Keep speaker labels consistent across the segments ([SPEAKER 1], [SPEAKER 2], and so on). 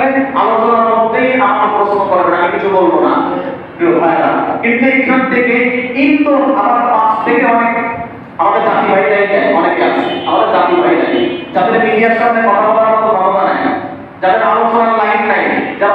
[SPEAKER 1] থাকলে আলোচনার মধ্যেই আমার প্রশ্ন করবেন আমি কিছু বলব না ভাইরা কিন্তু এখান থেকে আমার পাশ থেকে অনেক আমাদের জাতি ভাইরাই অনেকে আছে, আমাদের জাতি ভাইরাই যাদের মিডিয়ার সামনে কথা বলার মতো ক্ষমতা নাই, যাদের আলোচনার লাইন নাই, যারা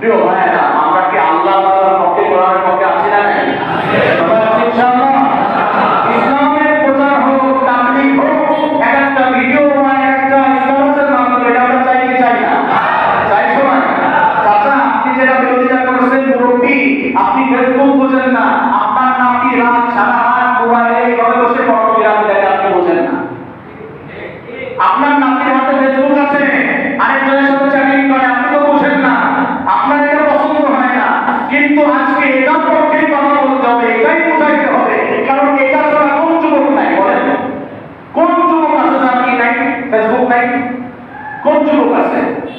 [SPEAKER 1] কি কি আপনি না। আপনার পর্নোগ্রাফি দেখে আপনি বোঝেন না। আপনার নাতির হাতে ফেসবুক আছে আরেকজনের সাথে চ্যাটিং করে আপনি তো বোঝেন না আপনার এটা পছন্দ হয় না কিন্তু আজকে এটার পক্ষেই কথা বলতে হবে এটাই বোঝাইতে হবে কারণ এটা ছাড়া কোন যুবক নাই বলেন কোন যুবক আছে যার কি নাই ফেসবুক নাই কোন যুবক আছে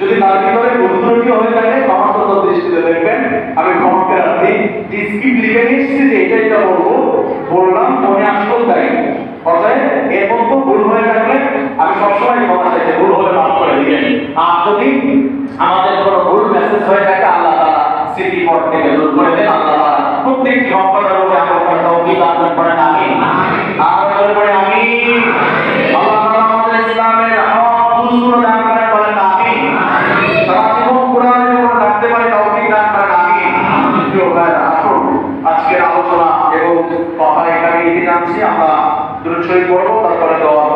[SPEAKER 1] যদি তার ভিতরে ভুল হয়ে থাকে সমস্ত দৃষ্টিতে দেখবেন, আমি ক্ষমা প্রার্থী যে স্কিপ লিখে নিচ্ছি যে এটা এটা বলব। বললাম মনে আসল তাই। অতএব এর মধ্যে কথা এখানে ইতি জানছি আমরা দূর ছড়িয়ে পড়ব তারপরে ইনশাআল্লাহ